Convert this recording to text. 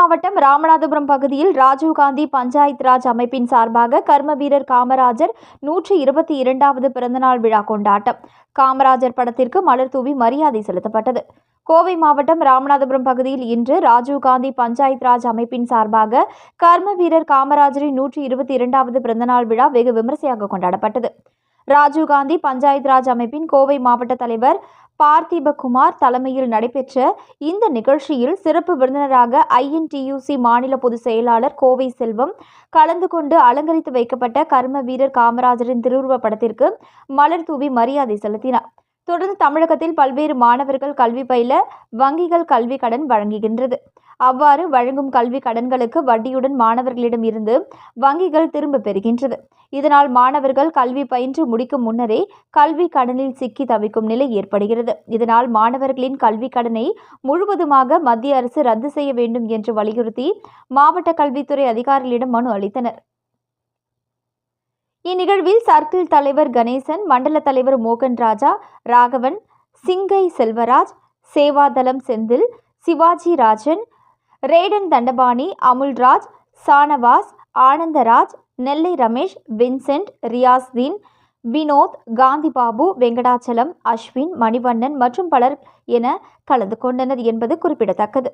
மாவட்டம் ராமநாதபுரம் பகுதியில் ராஜீவ்காந்தி பஞ்சாயத் ராஜ் அமைப்பின் சார்பாக கர்ம வீரர் காமராஜர் நூற்றி இருபத்தி இரண்டாவது பிறந்தநாள் விழா கொண்டாட்டம். காமராஜர் படத்திற்கு மலர் தூவி மரியாதை செலுத்தப்பட்டது. கோவை மாவட்டம் ராமநாதபுரம் பகுதியில் இன்று ராஜீவ்காந்தி பஞ்சாயத் ராஜ் அமைப்பின் சார்பாக கர்ம வீரர் காமராஜரின் நூற்றி இருபத்தி இரண்டாவது பிறந்தநாள் விழா வெகு விமரிசையாக கொண்டாடப்பட்டது. ராஜீவ்காந்தி பஞ்சாயத் ராஜ் அமைப்பின் கோவை மாவட்ட தலைவர் பார்த்திபகுமார் தலைமையில் நடைபெற்ற இந்த நிகழ்ச்சியில் சிறப்பு விருந்தினராக ஐஎன்டியூசி மாநில பொதுச் செயலாளர் கோவை செல்வம் கலந்து கொண்டு அலங்கரித்து வைக்கப்பட்ட கர்ம வீரர் காமராஜரின் திருவுருவப் படத்திற்கு மலர் தூவி மரியாதை செலுத்தினார். தொடர்ந்து தமிழகத்தில் பல்வேறு மாணவர்கள் கல்வி பயில வங்கிகள் கல்வி கடன் வழங்குகின்றது. அவ்வாறு வழங்கும் கல்வி கடன்களுக்கு வட்டியுடன் மாணவர்களிடம் இருந்து வங்கிகள் திரும்ப பெறுகின்றது. இதனால் மாணவர்கள் கல்வி பயின்று முடிக்கும் முன்னரே கல்வி கடனில் சிக்கி தவிக்கும் நிலை ஏற்படுகிறது. இதனால் மாணவர்களின் கல்வி கடனை முழுவதுமாக மத்திய அரசு ரத்து செய்ய வேண்டும் என்று வலியுறுத்தி மாவட்ட கல்வித்துறை அதிகாரிகளிடம் மனு அளித்தனர். இந்நிகழ்வில் சர்க்கிள் தலைவர் கணேசன் மண்டல தலைவர் மோகன் ராஜா ராகவன் சிங்கை செல்வராஜ் சேவாதளம் செந்தில் சிவாஜி ராஜன் ரேடன் தண்டபாணி அமுல்ராஜ் சானவாஸ் ஆனந்தராஜ் நெல்லை ரமேஷ் வின்சென்ட் ரியாஸ்தீன் வினோத் காந்திபாபு வெங்கடாச்சலம் அஸ்வின் மணிவண்ணன் மற்றும் பலர் என கலந்து கொண்டனர் என்பது குறிப்பிடத்தக்கது.